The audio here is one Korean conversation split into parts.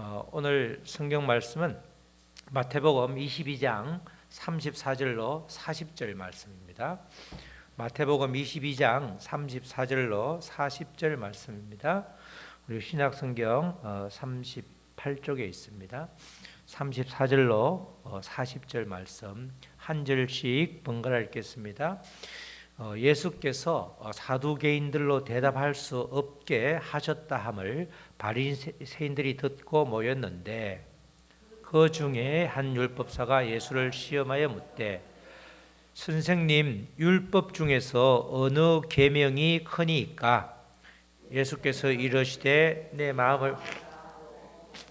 어, 오늘 성경 말씀은 마태복음 22장 34절로 40절 말씀입니다. 마태복음 22장 34절로 40절 말씀입니다. 우리 신약 성경 어, 38쪽에 있습니다. 34절로 어, 40절 말씀 한 절씩 번갈아 읽겠습니다. 어, 예수께서 어, 사두개인들로 대답할 수 없게 하셨다 함을 바리새인들이 듣고 모였는데 그 중에 한 율법사가 예수를 시험하여 묻되 선생님 율법 중에서 어느 계명이 크니까? 예수께서 이르시되 내 마음을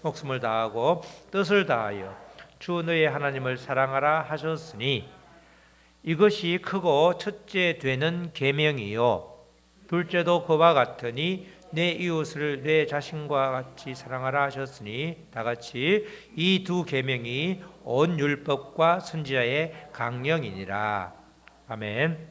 목숨을 다하고 뜻을 다하여 주 너의 하나님을 사랑하라 하셨으니 이것이 크고 첫째 되는 계명이요 둘째도 그와 같으니 내 이웃을 내 자신과 같이 사랑하라 하셨으니 다 같이 이 두 계명이 온 율법과 선지자의 강령이니라 아멘.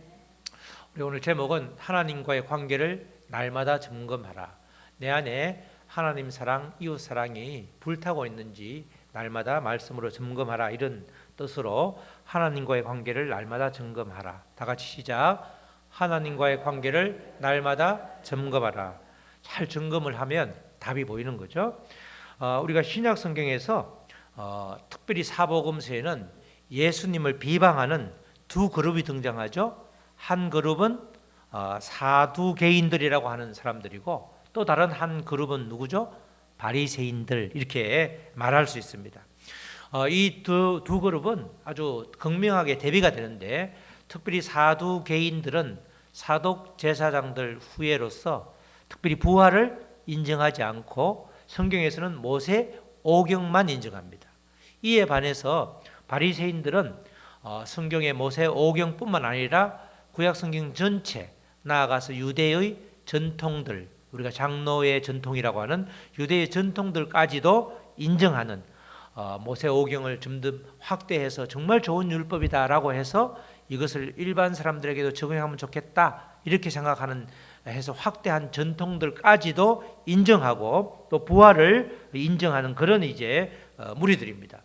우리 오늘 제목은 하나님과의 관계를 날마다 점검하라. 내 안에 하나님 사랑, 이웃 사랑이 불타고 있는지 날마다 말씀으로 점검하라 이런 뜻으로 하나님과의 관계를 날마다 점검하라. 다 같이 시작. 하나님과의 관계를 날마다 점검하라. 잘 점검을 하면 답이 보이는 거죠. 어, 우리가 신약 성경에서 어, 특별히 사복음서에는 예수님을 비방하는 두 그룹이 등장하죠. 한 그룹은 어, 사두개인들이라고 하는 사람들이고 또 다른 한 그룹은 누구죠? 바리새인들 이렇게 말할 수 있습니다. 어, 이두 두 그룹은 아주 극명하게 대비가 되는데 특별히 사두 개인들은 사독 제사장들 후예로서 특별히 부활을 인정하지 않고 성경에서는 모세 오경만 인정합니다. 이에 반해서 바리새인들은 어, 성경의 모세 오경뿐만 아니라 구약 성경 전체 나아가서 유대의 전통들 우리가 장로의 전통이라고 하는 유대의 전통들까지도 인정하는 어, 모세 오경을 좀 더 확대해서 정말 좋은 율법이다라고 해서 이것을 일반 사람들에게도 적용하면 좋겠다 이렇게 생각하는 해서 확대한 전통들까지도 인정하고 또 부활을 인정하는 그런 이제 어, 무리들입니다.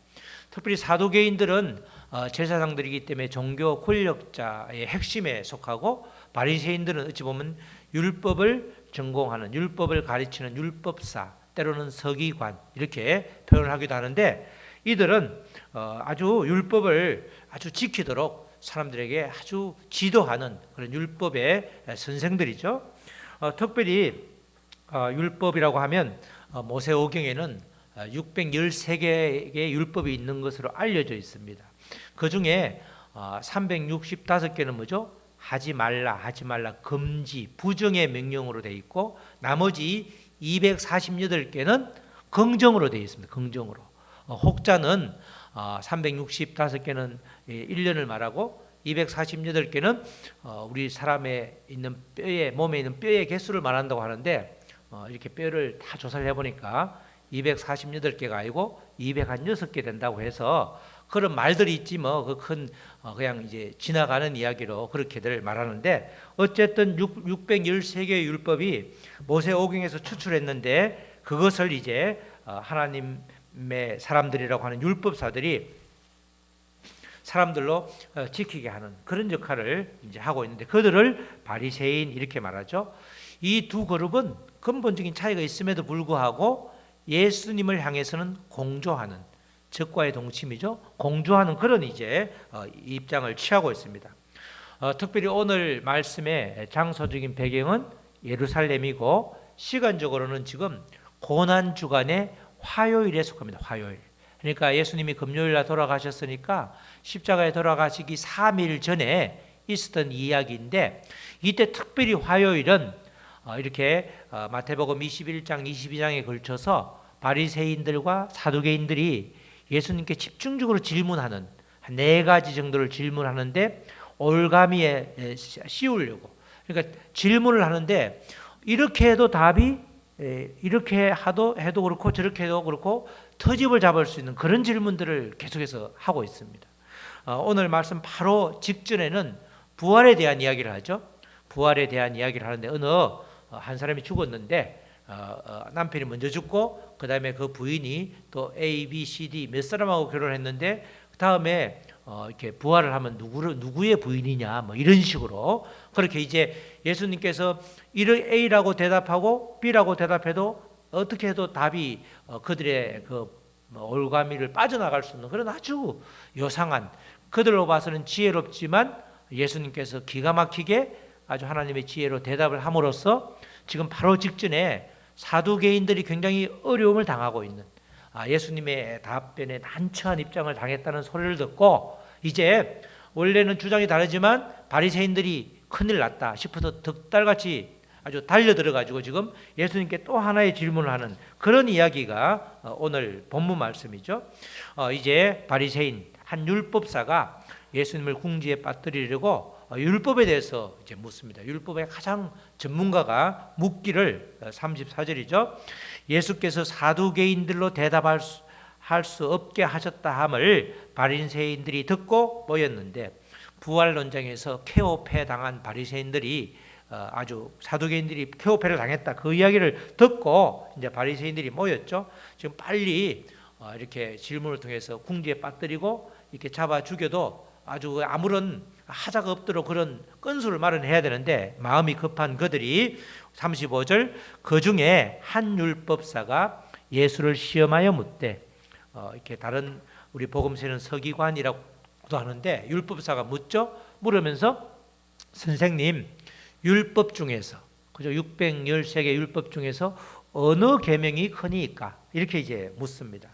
특별히 사도개인들은 어, 제사장들이기 때문에 종교 권력자의 핵심에 속하고 바리새인들은 어찌 보면 율법을 전공하는 율법을 가르치는 율법사 때로는 서기관 이렇게 표현을 하기도 하는데 이들은 어, 아주 율법을 아주 지키도록 사람들에게 아주 지도하는 그런 율법의 선생들이죠. 어, 특별히 어, 율법이라고 하면 어, 모세오경에는 613개의 율법이 있는 것으로 알려져 있습니다. 그 중에 365개는 뭐죠? 하지 말라, 하지 말라, 금지, 부정의 명령으로 되어 있고 나머지 248개는 긍정으로 되어 있습니다. 긍정으로. 혹자는 365개는 1년을 말하고 248개는 우리 사람의 있는 뼈에 몸에 있는 뼈의 개수를 말한다고 하는데 어, 이렇게 뼈를 다 조사를 해보니까 248개가 아니고 206개 된다고 해서 그런 말들이 있지 뭐 그큰 어, 그냥 이제 지나가는 이야기로 그렇게들 말하는데 어쨌든 6, 613개의 율법이 모세 오경에서 추출했는데 그것을 이제 어, 하나님의 사람들이라고 하는 율법사들이 사람들로 지키게 하는 그런 역할을 이제 하고 있는데 그들을 바리새인 이렇게 말하죠. 이 두 그룹은 근본적인 차이가 있음에도 불구하고 예수님을 향해서는 공조하는 적과의 동침이죠. 공조하는 그런 이제 어, 입장을 취하고 있습니다. 어, 특별히 오늘 말씀의 장소적인 배경은 예루살렘이고 시간적으로는 지금 고난 주간의 화요일에 속합니다. 화요일. 그러니까 예수님이 금요일 날 돌아가셨으니까 십자가에 돌아가시기 3일 전에 있었던 이야기인데 이때 특별히 화요일은 어, 이렇게 마태복음 21장 22장에 걸쳐서 바리새인들과 사두개인들이 예수님께 집중적으로 질문하는 한 네 가지 정도를 질문하는데 올가미에 씌우려고 그러니까 질문을 하는데 이렇게 해도 답이 이렇게 하도 해도 그렇고 저렇게 해도 그렇고 터집을 잡을 수 있는 그런 질문들을 계속해서 하고 있습니다. 어, 오늘 말씀 바로 직전에는 부활에 대한 이야기를 하죠. 부활에 대한 이야기를 하는데 어느 한 사람이 죽었는데 어, 어, 남편이 먼저 죽고 그 다음에 그 부인이 또 A, B, C, D 몇 사람하고 결혼했는데 그 다음에 어, 이렇게 부활을 하면 누구를 누구의 부인이냐 뭐 이런 식으로 그렇게 이제 예수님께서 이를 A라고 대답하고 B라고 대답해도 어떻게 해도 답이 어, 그들의 그뭐 올가미를 빠져나갈 수 없는 그런 아주 요상한 그들로 봐서는 지혜롭지만 예수님께서 기가 막히게 아주 하나님의 지혜로 대답을 함으로써 지금 바로 직전에 사두개인들이 굉장히 어려움을 당하고 있는 아, 예수님의 답변에 난처한 입장을 당했다는 소리를 듣고 이제 원래는 주장이 다르지만 바리새인들이 큰일 났다 싶어서 득달같이 아주 달려들어 가지고 지금 예수님께 또 하나의 질문을 하는 그런 이야기가 어, 오늘 본문 말씀이죠. 어, 이제 바리새인 한 율법사가 예수님을 궁지에 빠뜨리려고 어, 율법에 대해서 이제 묻습니다. 율법의 가장 전문가가 묻기를 34절이죠. 예수께서 사두개인들로 대답할 수, 할수 없게 하셨다 함을 바리새인들이 듣고 모였는데 부활 논쟁에서 케오페 당한 바리새인들이 어, 아주 사두개인들이 케오페를 당했다 그 이야기를 듣고 이제 바리새인들이 모였죠. 지금 빨리 어, 이렇게 질문을 통해서 궁지에 빠뜨리고 이렇게 잡아 죽여도 아주 아무런 하자가 없도록 그런 건수를 마련해야 되는데 마음이 급한 그들이 35절 그 중에 한 율법사가 예수를 시험하여 묻되 어, 이렇게 다른 우리 복음서는 서기관이라고도 하는데 율법사가 묻죠. 물으면서 선생님 율법 중에서 그죠? 613개 율법 중에서 어느 계명이 크니까 이렇게 이제 묻습니다.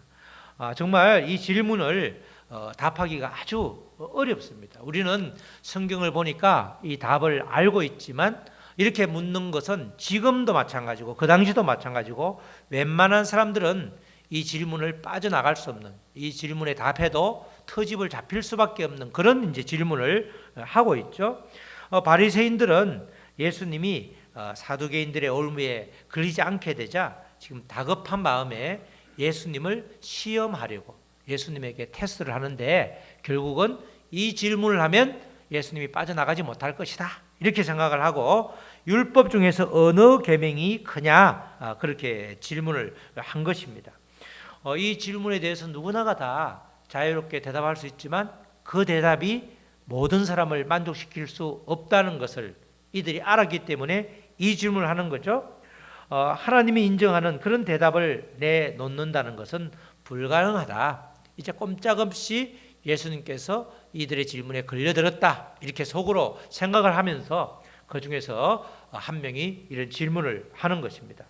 아, 정말 이 질문을 어, 답하기가 아주 어렵습니다. 우리는 성경을 보니까 이 답을 알고 있지만 이렇게 묻는 것은 지금도 마찬가지고 그 당시도 마찬가지고 웬만한 사람들은 이 질문을 빠져나갈 수 없는 이 질문에 답해도 터집을 잡힐 수밖에 없는 그런 이제 질문을 하고 있죠. 어, 바리새인들은 예수님이 어, 사두개인들의 올무에 걸리지 않게 되자 지금 다급한 마음에 예수님을 시험하려고 예수님에게 테스트를 하는데 결국은 이 질문을 하면 예수님이 빠져나가지 못할 것이다. 이렇게 생각을 하고 율법 중에서 어느 계명이 크냐 아, 그렇게 질문을 한 것입니다. 어, 이 질문에 대해서 누구나가 다 자유롭게 대답할 수 있지만 그 대답이 모든 사람을 만족시킬 수 없다는 것을 이들이 알았기 때문에 이 질문을 하는 거죠. 어, 하나님이 인정하는 그런 대답을 내놓는다는 것은 불가능하다. 이제 꼼짝없이 예수님께서 이들의 질문에 걸려들었다. 이렇게 속으로 생각을 하면서 그 중에서 한 명이 이런 질문을 하는 것입니다.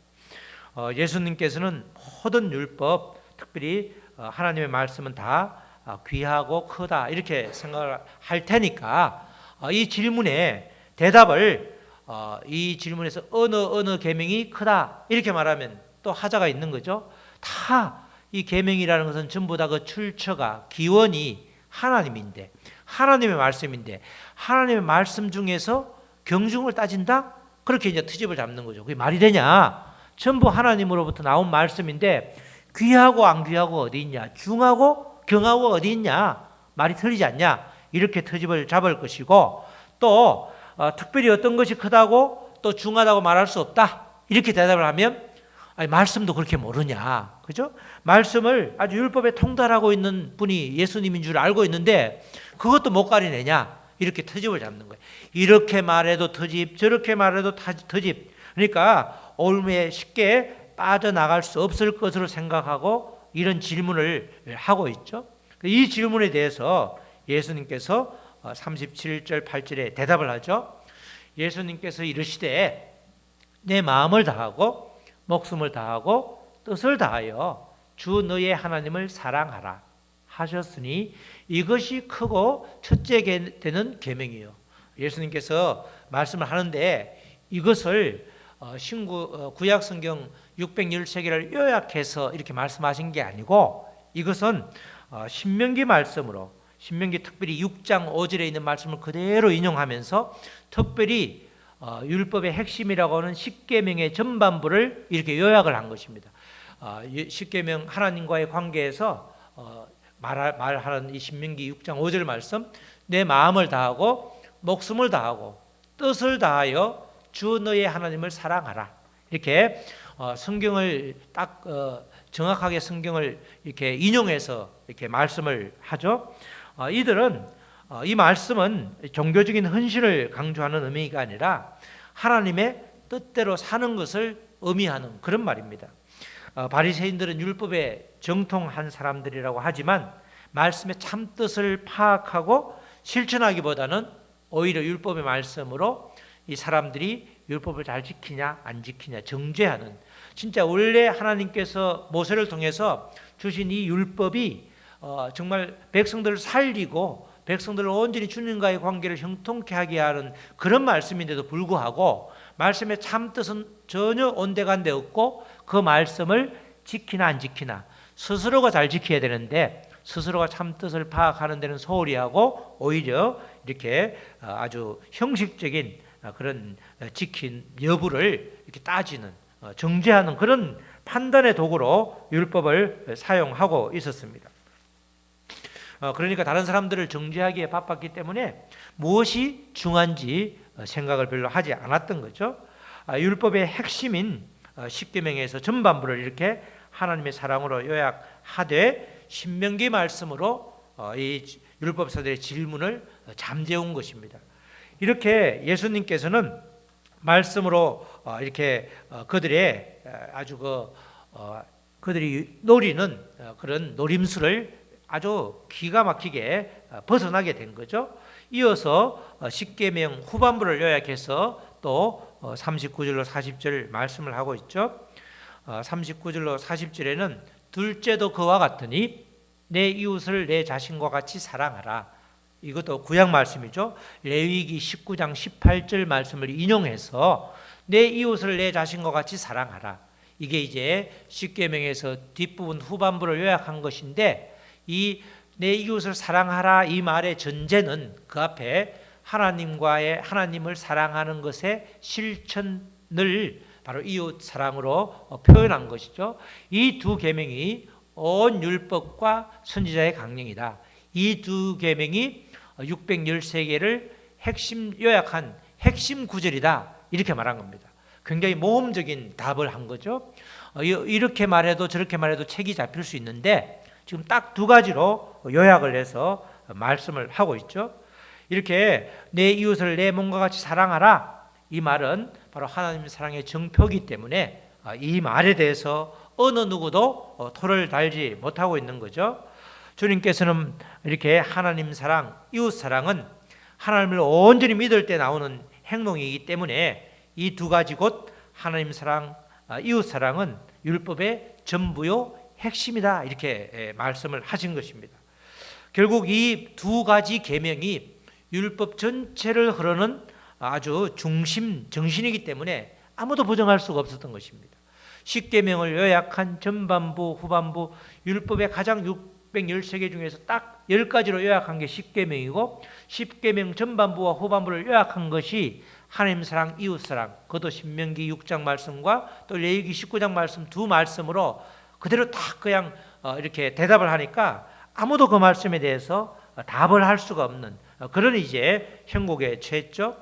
어, 예수님께서는 모든 율법, 특별히 어, 하나님의 말씀은 다 어, 귀하고 크다 이렇게 생각을 할 테니까 어, 이 질문에 대답을 어, 이 질문에서 어느 어느 계명이 크다 이렇게 말하면 또 하자가 있는 거죠. 다 이 계명이라는 것은 전부 다 그 출처가 기원이 하나님인데 하나님의 말씀인데 하나님의 말씀 중에서 경중을 따진다? 그렇게 이제 트집을 잡는 거죠. 그게 말이 되냐? 전부 하나님으로부터 나온 말씀인데 귀하고 안 귀하고 어디 있냐? 중하고 경하고 어디 있냐? 말이 틀리지 않냐? 이렇게 트집을 잡을 것이고 또 어, 특별히 어떤 것이 크다고 또 중하다고 말할 수 없다. 이렇게 대답을 하면 아니, 말씀도 그렇게 모르냐. 그죠? 말씀을 아주 율법에 통달하고 있는 분이 예수님인 줄 알고 있는데 그것도 못 가리내냐. 이렇게 터집을 잡는 거예요. 이렇게 말해도 터집, 저렇게 말해도 터집. 그러니까 올무에 쉽게 빠져나갈 수 없을 것으로 생각하고 이런 질문을 하고 있죠. 이 질문에 대해서 예수님께서 37절 어, 8절에 대답을 하죠. 예수님께서 이르시되 내 마음을 다하고 목숨을 다하고 뜻을 다하여 주 너의 하나님을 사랑하라 하셨으니 이것이 크고 첫째 되는 계명이요. 예수님께서 말씀을 하는데 이것을 어, 신구 어, 구약 성경 613개를 요약해서 이렇게 말씀하신 게 아니고 이것은 신명기 말씀으로 신명기 특별히 6장 5절에 있는 말씀을 그대로 인용하면서 특별히 어, 율법의 핵심이라고 하는 십계명의 전반부를 이렇게 요약을 한 것입니다. 어, 십계명 하나님과의 관계에서 어, 말, 말하는 이 신명기 6장 5절 말씀 내 마음을 다하고 목숨을 다하고 뜻을 다하여 주 너의 하나님을 사랑하라. 이렇게 어, 성경을 딱 어, 정확하게 성경을 이렇게 인용해서 이렇게 말씀을 하죠. 어, 이들은 어, 이 말씀은 종교적인 헌신을 강조하는 의미가 아니라 하나님의 뜻대로 사는 것을 의미하는 그런 말입니다. 어, 바리새인들은 율법에 정통한 사람들이라고 하지만 말씀의 참 뜻을 파악하고 실천하기보다는 오히려 율법의 말씀으로 이 사람들이 율법을 잘 지키냐 안 지키냐 정죄하는 진짜 원래 하나님께서 모세를 통해서 주신 이 율법이 어, 정말 백성들을 살리고 백성들을 온전히 주님과의 관계를 형통케 하게 하는 그런 말씀인데도 불구하고 말씀의 참 뜻은 전혀 온데간데 없고 그 말씀을 지키나 안 지키나 스스로가 잘 지켜야 되는데 스스로가 참 뜻을 파악하는 데는 소홀히 하고 오히려 이렇게 어, 아주 형식적인 어, 그런 지킨 여부를 이렇게 따지는 어, 정죄하는 그런 판단의 도구로 율법을 사용하고 있었습니다. 어, 그러니까 다른 사람들을 정죄하기에 바빴기 때문에 무엇이 중요한지 어, 생각을 별로 하지 않았던 거죠. 아, 율법의 핵심인 어, 십계명에서 전반부를 이렇게 하나님의 사랑으로 요약하되 신명기 말씀으로 어, 이 율법사들의 질문을 어, 잠재운 것입니다. 이렇게 예수님께서는 말씀으로 어, 이렇게 어, 그들의 어, 아주 그 어, 그들이 노리는 어, 그런 노림수를 아주 기가 막히게 어, 벗어나게 된 거죠. 이어서 어, 십계명 후반부를 요약해서 또 어, 39절로 40절 말씀을 하고 있죠. 어, 39절로 40절에는 둘째도 그와 같으니 내 이웃을 내 자신과 같이 사랑하라. 이것도 구약 말씀이죠. 레위기 19장 18절 말씀을 인용해서 내 이웃을 내 자신과 같이 사랑하라. 이게 이제 십계명에서 뒷부분 후반부를 요약한 것인데 이 내 이웃을 사랑하라 이 말의 전제는 그 앞에 하나님과의 하나님을 사랑하는 것의 실천을 바로 이웃 사랑으로 어, 표현한 것이죠. 이 두 계명이 온 율법과 선지자의 강령이다. 이 두 계명이 613개를 핵심 요약한 핵심 구절이다. 이렇게 말한 겁니다. 굉장히 모험적인 답을 한 거죠. 어, 이- 이렇게 말해도 저렇게 말해도 책이 잡힐 수 있는데 지금 딱 두 가지로 요약을 해서 말씀을 하고 있죠. 이렇게 내 이웃을 내 몸과 같이 사랑하라. 이 말은 바로 하나님 사랑의 정표기 때문에 아, 이 말에 대해서 어느 누구도 어, 토를 달지 못하고 있는 거죠. 주님께서는 이렇게 하나님 사랑, 이웃 사랑은 하나님을 온전히 믿을 때 나오는 행동이기 때문에 이 두 가지 곧 하나님 사랑, 아, 이웃 사랑은 율법의 전부요 핵심이다 이렇게 예, 말씀을 하신 것입니다. 결국 이 두 가지 계명이 율법 전체를 흐르는 아주 중심 정신이기 때문에 아무도 부정할 수가 없었던 것입니다. 십계명을 요약한 전반부 후반부 율법의 가장 613개 중에서 딱 10가지로 요약한 게 십계명이고 십계명 전반부와 후반부를 요약한 것이 하나님 사랑 이웃 사랑 그것도 신명기 6장 말씀과 또 레위기 19장 말씀 두 말씀으로 그대로 딱 그냥 어, 이렇게 대답을 하니까 아무도 그 말씀에 대해서 답을 할 수가 없는 어, 그런 이제 형국에 처했죠.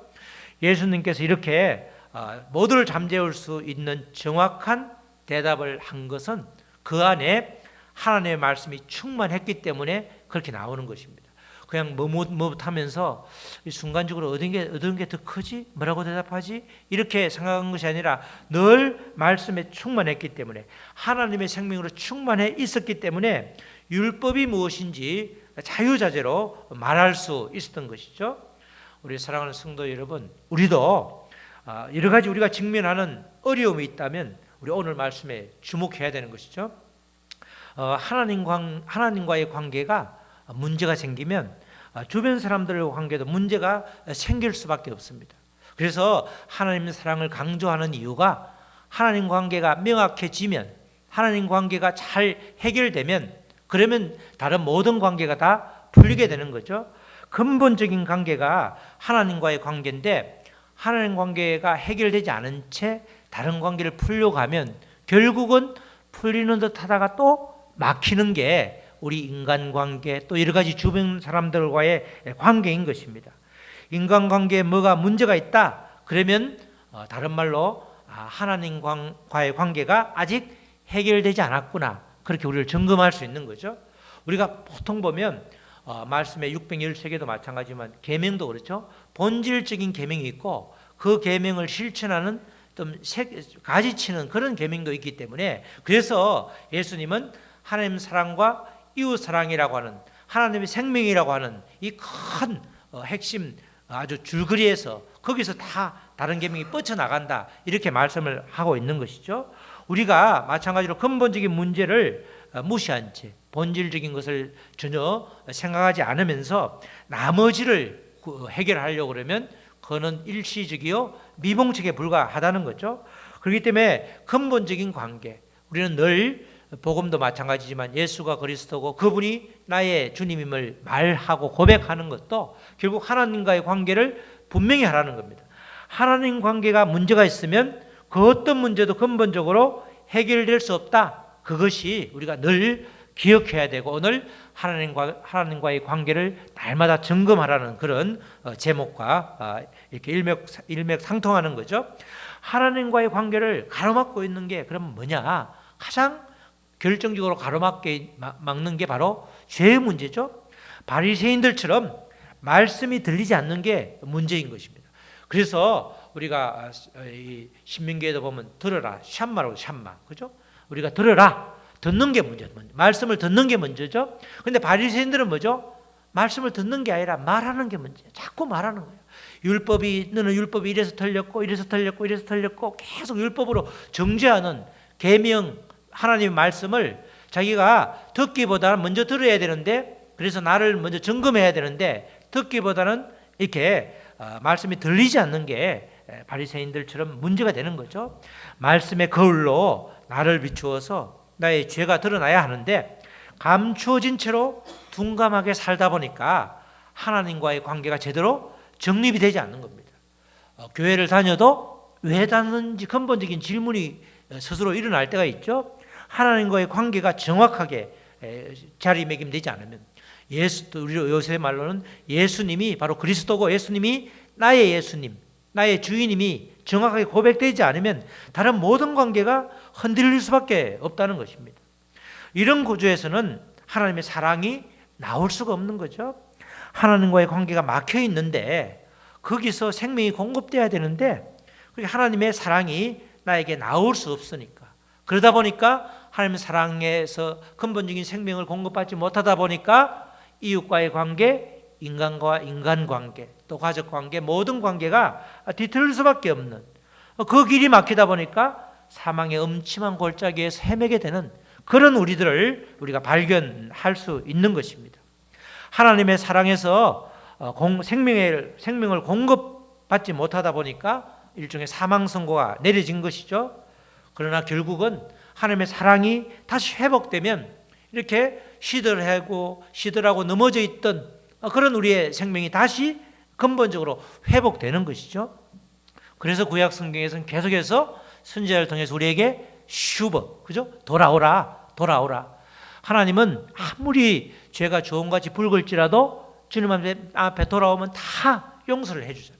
예수님께서 이렇게 어, 모두를 잠재울 수 있는 정확한 대답을 한 것은 그 안에 하나님의 말씀이 충만했기 때문에 그렇게 나오는 것입니다. 그냥 머뭇머뭇하면서 순간적으로 얻은 게 얻은 게 더 크지 뭐라고 대답하지 이렇게 생각한 것이 아니라 늘 말씀에 충만했기 때문에 하나님의 생명으로 충만해 있었기 때문에 율법이 무엇인지 자유자재로 말할 수 있었던 것이죠. 우리 사랑하는 성도 여러분, 우리도 아, 여러 가지 우리가 직면하는 어려움이 있다면 우리 오늘 말씀에 주목해야 되는 것이죠. 어, 하나님과 하나님과의 관계가 문제가 생기면 아, 주변 사람들과 관계도 문제가 생길 수밖에 없습니다. 그래서 하나님의 사랑을 강조하는 이유가 하나님 관계가 명확해지면 하나님 관계가 잘 해결되면 그러면 다른 모든 관계가 다 풀리게 되는 거죠. 근본적인 관계가 하나님과의 관계인데 하나님 관계가 해결되지 않은 채 다른 관계를 풀려고 하면 결국은 풀리는 듯 하다가 또 막히는 게 우리 인간 관계 또 여러 가지 주변 사람들과의 관계인 것입니다. 인간 관계에 뭐가 문제가 있다 그러면 어, 다른 말로 아, 하나님과의 관계가 아직 해결되지 않았구나. 그렇게 우리를 점검할 수 있는 거죠. 우리가 보통 보면 어, 말씀의 613개도 마찬가지지만 계명도 그렇죠. 본질적인 계명이 있고 그 계명을 실천하는 좀 세- 가지치는 그런 계명도 있기 때문에 그래서 예수님은 하나님 사랑과 이웃 사랑이라고 하는 하나님의 생명이라고 하는 이 큰 핵심 아주 줄거리에서 거기서 다 다른 계명이 뻗쳐 나간다 이렇게 말씀을 하고 있는 것이죠. 우리가 마찬가지로 근본적인 문제를 어, 무시한 채 본질적인 것을 전혀 생각하지 않으면서 나머지를 구- 해결하려고 그러면 그거는 일시적이요 미봉책에 불과하다는 거죠. 그렇기 때문에 근본적인 관계 우리는 늘 복음도 마찬가지지만 예수가 그리스도고 그분이 나의 주님임을 말하고 고백하는 것도 결국 하나님과의 관계를 분명히 하라는 겁니다. 하나님 관계가 문제가 있으면 그 어떤 문제도 근본적으로 해결될 수 없다. 그것이 우리가 늘 기억해야 되고 오늘 하나님과 하나님과의 관계를 날마다 점검하라는 그런 어, 제목과 아, 이렇게 일맥 일맥상통하는 거죠. 하나님과의 관계를 가로막고 있는 게 그럼 뭐냐? 가장 결정적으로 가로막게 마- 막는 게 바로 죄의 문제죠. 바리새인들처럼 말씀이 들리지 않는 게 문제인 것입니다. 그래서 우리가 아, 이 신명기에도 보면 들어라 샴마라고 샴마 그죠? 우리가 들어라 듣는 게 문제 말씀을 듣는 게 문제죠. 근데 바리새인들은 뭐죠? 말씀을 듣는 게 아니라 말하는 게 문제예요. 자꾸 말하는 거예요. 율법이 너는 율법이 이래서 틀렸고 이래서 틀렸고 이래서 틀렸고 계속 율법으로 정죄하는 계명 하나님의 말씀을 자기가 듣기보다는 먼저 들어야 되는데 그래서 나를 먼저 점검해야 되는데 듣기보다는 이렇게 어, 말씀이 들리지 않는 게 에, 바리새인들처럼 문제가 되는 거죠. 말씀의 거울로 나를 비추어서 나의 죄가 드러나야 하는데 감추어진 채로 둔감하게 살다 보니까 하나님과의 관계가 제대로 정립이 되지 않는 겁니다. 어, 교회를 다녀도 왜 다녔는지 근본적인 질문이 어, 스스로 일어날 때가 있죠. 하나님과의 관계가 정확하게 에, 자리매김되지 않으면 예수 또 우리 요새 말로는 예수님이 바로 그리스도고 예수님이 나의 예수님, 나의 주인님이 정확하게 고백되지 않으면 다른 모든 관계가 흔들릴 수밖에 없다는 것입니다. 이런 구조에서는 하나님의 사랑이 나올 수가 없는 거죠. 하나님과의 관계가 막혀 있는데 거기서 생명이 공급돼야 되는데 하나님의 사랑이 나에게 나올 수 없으니까 그러다 보니까 하나님의 사랑에서 근본적인 생명을 공급받지 못하다 보니까 이웃과의 관계, 인간과 인간 관계, 또 가족 관계 모든 관계가 뒤틀릴 수밖에 없는 그 길이 막히다 보니까 사망의 음침한 골짜기에서 헤매게 되는 그런 우리들을 우리가 발견할 수 있는 것입니다. 하나님의 사랑에서 어, 공- 생명을 생명을 공급받지 못하다 보니까 일종의 사망 선고가 내려진 것이죠. 그러나 결국은 하나님의 사랑이 다시 회복되면 이렇게 시들하고 시들하고 넘어져 있던 그런 우리의 생명이 다시 근본적으로 회복되는 것이죠. 그래서 구약 성경에서는 계속해서 선지자를 통해서 우리에게 슈버 그죠? 돌아오라 돌아오라 하나님은 아무리 죄가 조음같이 붉을지라도 주님 앞에 돌아오면 다 용서를 해주잖아.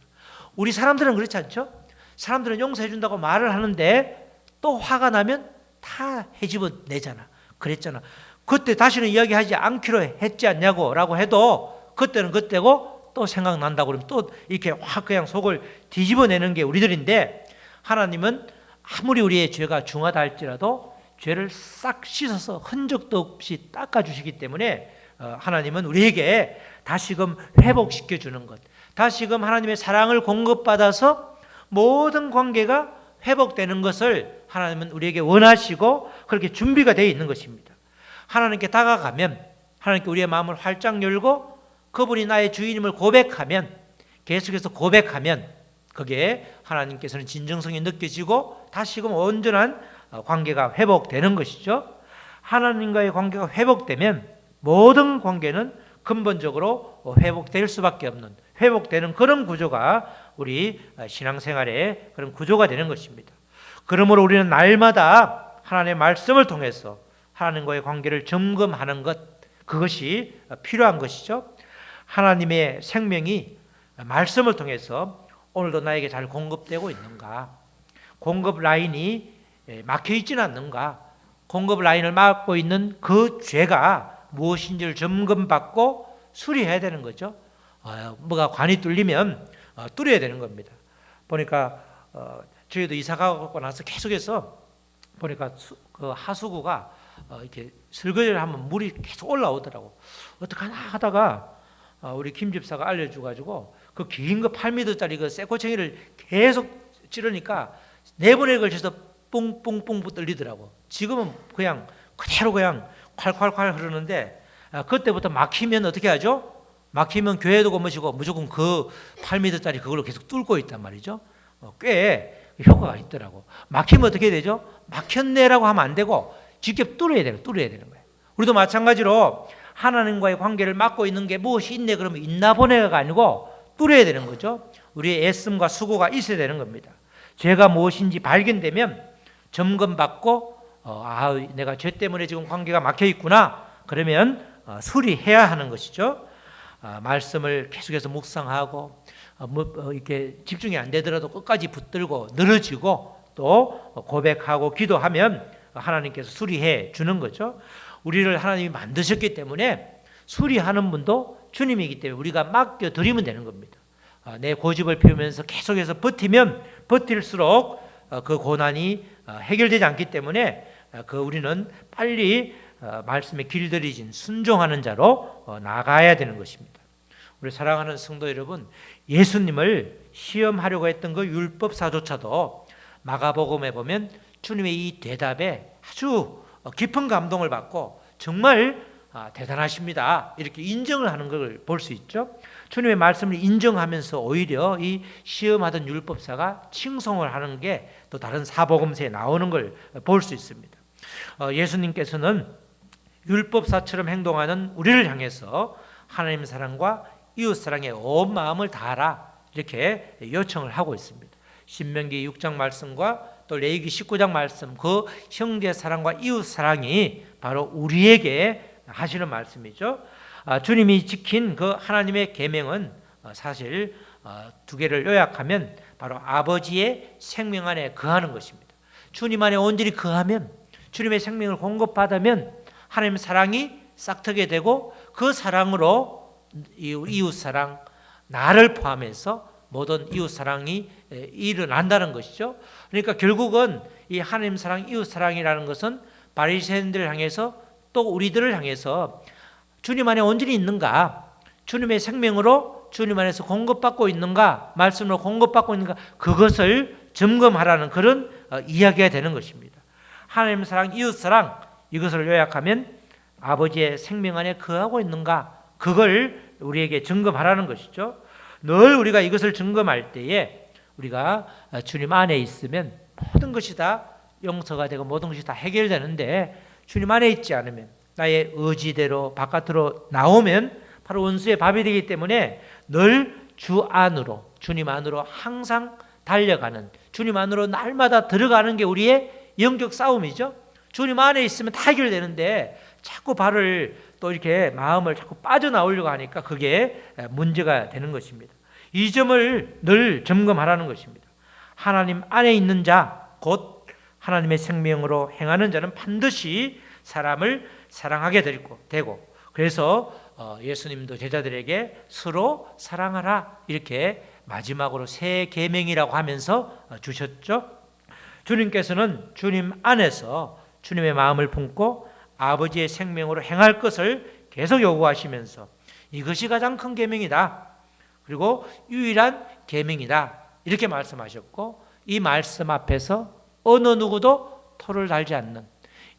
우리 사람들은 그렇지 않죠? 사람들은 용서해 준다고 말을 하는데 또 화가 나면 다 해집어 내잖아. 그랬잖아. 그때 다시는 이야기하지 않기로 했지 않냐고 라고 해도 그때는 그때고 또 생각난다고 그러면 또 이렇게 확 그냥 속을 뒤집어 내는 게 우리들인데 하나님은 아무리 우리의 죄가 중하다 할지라도 죄를 싹 씻어서 흔적도 없이 닦아주시기 때문에 어, 하나님은 우리에게 다시금 회복시켜 주는 것, 다시금 하나님의 사랑을 공급받아서 모든 관계가 회복되는 것을 하나님은 우리에게 원하시고 그렇게 준비가 되어 있는 것입니다. 하나님께 다가가면 하나님께 우리의 마음을 활짝 열고 그분이 나의 주인임을 고백하면 계속해서 고백하면 거기에 하나님께서는 진정성이 느껴지고 다시금 온전한 어, 관계가 회복되는 것이죠. 하나님과의 관계가 회복되면 모든 관계는 근본적으로 어, 회복될 수밖에 없는 회복되는 그런 구조가 우리 어, 신앙생활의 그런 구조가 되는 것입니다. 그러므로 우리는 날마다 하나님의 말씀을 통해서 하나님과의 관계를 점검하는 것 그것이 필요한 것이죠. 하나님의 생명이 말씀을 통해서 오늘도 나에게 잘 공급되고 있는가? 공급 라인이 예, 막혀 있지는 않는가? 공급 라인을 막고 있는 그 죄가 무엇인지를 점검받고 수리해야 되는 거죠. 어, 뭐가 관이 뚫리면 어, 뚫어야 되는 겁니다. 보니까 어, 저희도 이사 가고 나서 계속해서 보니까 수, 그 하수구가 어, 이렇게 설거지를 하면 물이 계속 올라오더라고. 어떡하나 하다가 어, 우리 김 집사가 알려줘가지고 그 긴 거 8m짜리 그 쇠꼬챙이를 계속 찌르니까 네 번에 걸쳐서 뿡뿡뿡 뚫리더라고. 지금은 그냥 그대로 그냥 콸콸콸 흐르는데 아, 그때부터 막히면 어떻게 하죠? 막히면 교회도 고무시고 무조건 그 8m짜리 그걸로 계속 뚫고 있단 말이죠. 어, 꽤 효과가 있더라고. 막히면 어떻게 되죠? 막혔네라고 하면 안 되고 직접 뚫어야 되는 뚫어야 되는 거예요. 우리도 마찬가지로 하나님과의 관계를 막고 있는 게 무엇이 있네 그러면 있나 보네가 아니고 뚫어야 되는 거죠. 우리의 애씀과 수고가 있어야 되는 겁니다. 죄가 무엇인지 발견되면 점검받고 어, 아 내가 죄 때문에 지금 관계가 막혀 있구나 그러면 어, 수리해야 하는 것이죠. 아, 말씀을 계속해서 묵상하고 어, 뭐, 어, 이렇게 집중이 안 되더라도 끝까지 붙들고 늘어지고 또 고백하고 기도하면 하나님께서 수리해 주는 거죠. 우리를 하나님이 만드셨기 때문에 수리하는 분도 주님이기 때문에 우리가 맡겨 드리면 되는 겁니다. 아, 내 고집을 피우면서 계속해서 버티면 버틸수록 어, 그 고난이 어, 해결되지 않기 때문에 어, 그 우리는 빨리 어, 말씀에 길들이진 순종하는 자로 어, 나가야 되는 것입니다. 우리 사랑하는 성도 여러분, 예수님을 시험하려고 했던 그 율법사조차도 마가복음에 보면 주님의 이 대답에 아주 어, 깊은 감동을 받고 정말 아, 대단하십니다. 이렇게 인정을 하는 걸 볼 수 있죠. 주님의 말씀을 인정하면서 오히려 이 시험하던 율법사가 칭송을 하는 게 또 다른 사복음서에 나오는 걸 볼 수 있습니다. 어, 예수님께서는 율법사처럼 행동하는 우리를 향해서 하나님 사랑과 이웃 사랑에 온 마음을 다하라 이렇게 요청을 하고 있습니다. 신명기 6장 말씀과 또 레위기 19장 말씀 그 형제 사랑과 이웃 사랑이 바로 우리에게 하시는 말씀이죠. 아, 주님이 지킨 그 하나님의 계명은 어, 사실 어, 두 개를 요약하면 바로 아버지의 생명 안에 거하는 것입니다. 주님 안에 온전히 거하면 주님의 생명을 공급받으면 하나님 사랑이 싹트게 되고 그 사랑으로 이웃 사랑 나를 포함해서 모든 이웃 사랑이 일어난다는 것이죠. 그러니까 결국은 이 하나님 사랑, 이웃 사랑이라는 것은 바리새인들을 향해서 또 우리들을 향해서 주님 안에 온전히 있는가? 주님의 생명으로 주님 안에서 공급받고 있는가? 말씀으로 공급받고 있는가? 그것을 점검하라는 그런 어, 이야기가 되는 것입니다. 하나님 사랑, 이웃 사랑 이것을 요약하면 아버지의 생명 안에 거하고 있는가? 그걸 우리에게 점검하라는 것이죠. 늘 우리가 이것을 점검할 때에 우리가 주님 안에 있으면 모든 것이 다 용서가 되고 모든 것이 다 해결되는데 주님 안에 있지 않으면 나의 의지대로 바깥으로 나오면 바로 원수의 밥이 되기 때문에 늘 주 안으로 주님 안으로 항상 달려가는 주님 안으로 날마다 들어가는 게 우리의 영적 싸움이죠. 주님 안에 있으면 다 해결되는데 자꾸 발을 또 이렇게 마음을 자꾸 빠져나오려고 하니까 그게 문제가 되는 것입니다. 이 점을 늘 점검하라는 것입니다. 하나님 안에 있는 자, 곧 하나님의 생명으로 행하는 자는 반드시 사람을 사랑하게 되고, 그래서 어, 예수님도 제자들에게 서로 사랑하라 이렇게 마지막으로 새 계명이라고 하면서 어, 주셨죠. 주님께서는 주님 안에서 주님의 마음을 품고 아버지의 생명으로 행할 것을 계속 요구하시면서 이것이 가장 큰 계명이다. 그리고 유일한 계명이다. 이렇게 말씀하셨고 이 말씀 앞에서 어느 누구도 토를 달지 않는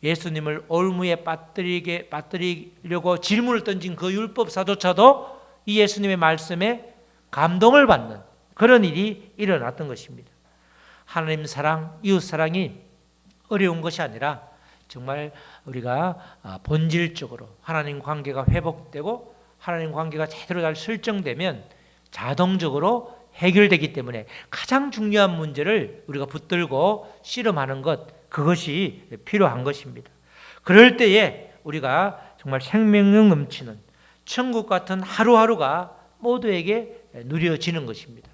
예수님을 올무에 빠뜨리게 빠뜨리려고 질문을 던진 그 율법 사도차도 이 예수님의 말씀에 감동을 받는 그런 일이 일어났던 것입니다. 하나님 사랑, 이웃 사랑이 어려운 것이 아니라 정말 우리가 본질적으로 하나님 관계가 회복되고 하나님 관계가 제대로 잘 설정되면 자동적으로 해결되기 때문에 가장 중요한 문제를 우리가 붙들고 씨름하는 것 그것이 필요한 것입니다. 그럴 때에 우리가 정말 생명력 넘치는 천국 같은 하루하루가 모두에게 누려지는 것입니다.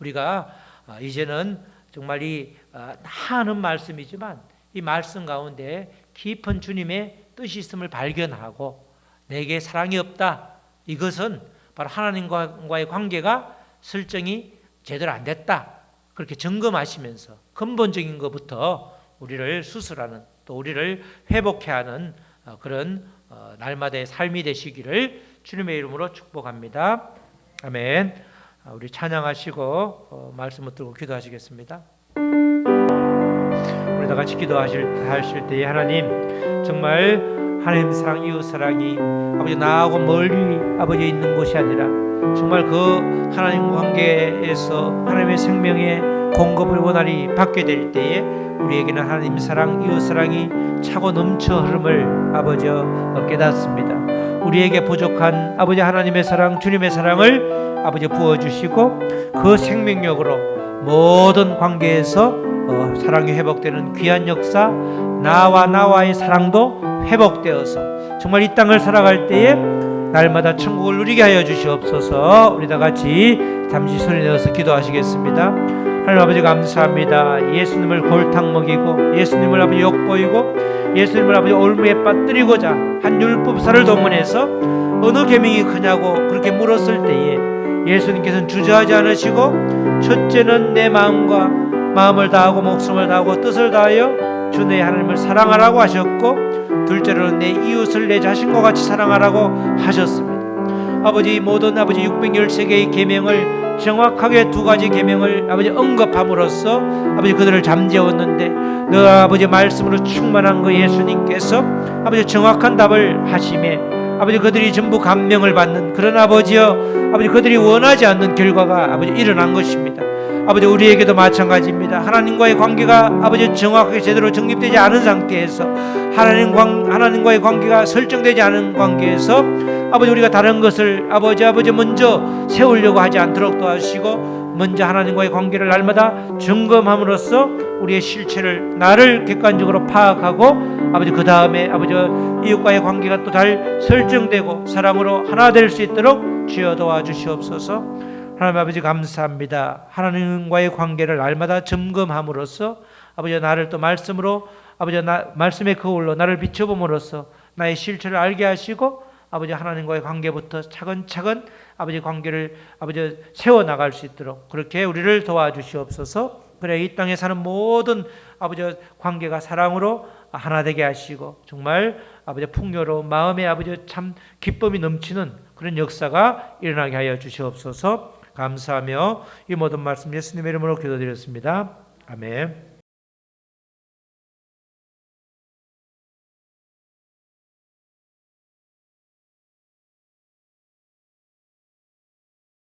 우리가 이제는 정말 이 어, 하는 말씀이지만 이 말씀 가운데 깊은 주님의 뜻이 있음을 발견하고 내게 사랑이 없다. 이것은 바로 하나님과의 관계가 설정이 제대로 안 됐다. 그렇게 점검하시면서 근본적인 것부터 우리를 수술하는 또 우리를 회복해 하는 어, 그런 어, 날마다의 삶이 되시기를 주님의 이름으로 축복합니다. 아멘. 아, 우리 찬양하시고 어, 말씀 붙들고 기도하시겠습니다. 우리 다 같이 기도하실 하실 때에 하나님 정말 하나님 사랑 이웃 사랑이 아버지 나하고 멀리 아버지 있는 곳이 아니라 정말 그 하나님 관계에서 하나님의 생명의 공급을 원활히 받게 될 때에 우리에게는 하나님 사랑 이웃 사랑이 차고 넘쳐 흐름을 아버지 어, 깨닫습니다. 우리에게 부족한 아버지 하나님의 사랑 주님의 사랑을 아버지 부어 주시고 그 생명력으로 모든 관계에서 어, 사랑이 회복되는 귀한 역사 나와 나와의 사랑도 회복되어서 정말 이 땅을 살아갈 때에 날마다 천국을 누리게 하여 주시옵소서. 우리 다 같이 잠시 손에 내어서 기도하시겠습니다. 하나님 아버지 감사합니다. 예수님을 골탕 먹이고 예수님을 아버지 욕보이고 예수님을 아버지 올무에 빠뜨리고자 한 율법사를 동원해서 어느 계명이 크냐고 그렇게 물었을 때에 예수님께서는 주저하지 않으시고 첫째는 내 마음과 마음을 다하고 목숨을 다하고 뜻을 다하여 주 내 하나님을 사랑하라고 하셨고 둘째로는 내 이웃을 내 자신과 같이 사랑하라고 하셨습니다. 아버지 모든 아버지 613개의 계명을 정확하게 두 가지 계명을 아버지 언급함으로써 아버지 그들을 잠재웠는데 너 아버지 말씀으로 충만한 그 예수님께서 아버지 정확한 답을 하심에 아버지 그들이 전부 감명을 받는 그런 아버지여 아버지 그들이 원하지 않는 결과가 아버지 일어난 것입니다. 아버지 우리에게도 마찬가지입니다. 하나님과의 관계가 아버지 정확하게 제대로 정립되지 않은 상태에서 하나님 관 하나님과의 관계가 설정되지 않은 관계에서 아버지 우리가 다른 것을 아버지 아버지 먼저 세우려고 하지 않도록 도와주시고 먼저 하나님과의 관계를 날마다 점검함으로써 우리의 실체를 나를 객관적으로 파악하고 아버지 그 다음에 아버지 이웃과의 관계가 또 잘 설정되고 사랑으로 하나 될 수 있도록 주여 도와주시옵소서. 하나님 아버지 감사합니다. 하나님과의 관계를 날마다 점검함으로써 아버지 나를 또 말씀으로 아버지 나, 말씀의 거울로 나를 비춰봄으로써 나의 실체를 알게 하시고 아버지 하나님과의 관계부터 차근차근 아버지 관계를 아버지 세워 나갈 수 있도록 그렇게 우리를 도와주시옵소서. 그래 이 땅에 사는 모든 아버지 관계가 사랑으로 하나 되게 하시고 정말 아버지 풍요로운 마음에 아버지 참 기쁨이 넘치는 그런 역사가 일어나게 하여 주시옵소서. 감사하며 이 모든 말씀 예수님의 이름으로 기도드렸습니다. 아멘.